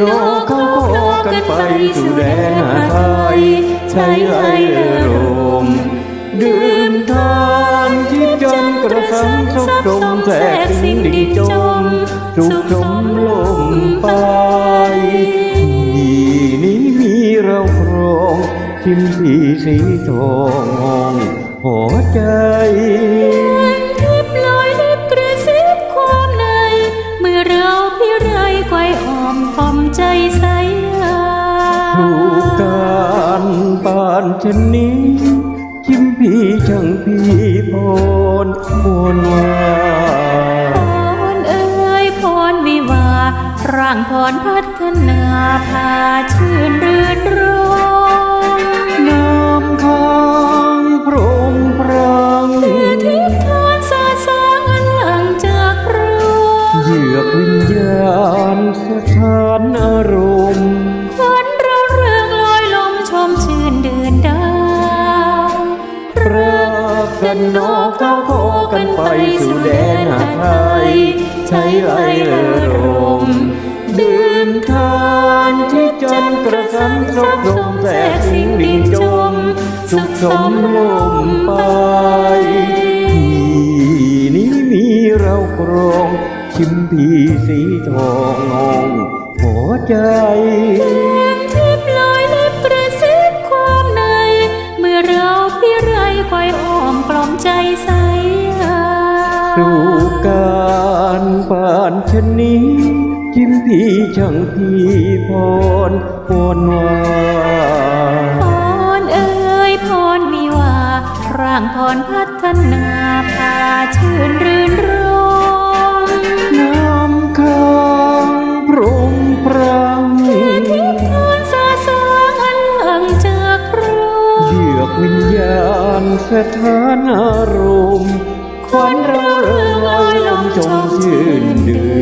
นกเขาโคกันไปสู่แดนอาไทยใช้ไรเรือลมดื่มทานที่จันทร์กระสังชกดมแทรกสิ่งดิ่งจมสุขสมลมไปที่นี้มีเราครองชิมพีสีทองหัวใจ ช่นนี้ชิมพี่ช่างพี่พรมวลวาพรเอ่ยพรวิวาร่างพรพัฒนาพา รักกันนอกเท้าโคกันไปสู่แดนอาไทยใช้ไรเรือรมดื่มทานที่จันทร์กระสันสกลมแสกสิงดิ่งจม สุขสมลมไปที่นี้มีเราครองชิมพีสีทองงองหัวใจ ไรไกวอ้อมกล่อมใจใสยาดูการป่านชนนี้จิ้มพี่ช่างพี่พรพรวาพรเอ่ยพรมีว่าร่างพรพัฒนาพาชื่นรื่นรมน้ำค้างโปร่งปรังทิพทานสาสางอันห่างจากรเหยือกวิญญา ณสถานอารมณ์ควันเราเริงลอยลมชมชื่นดื่น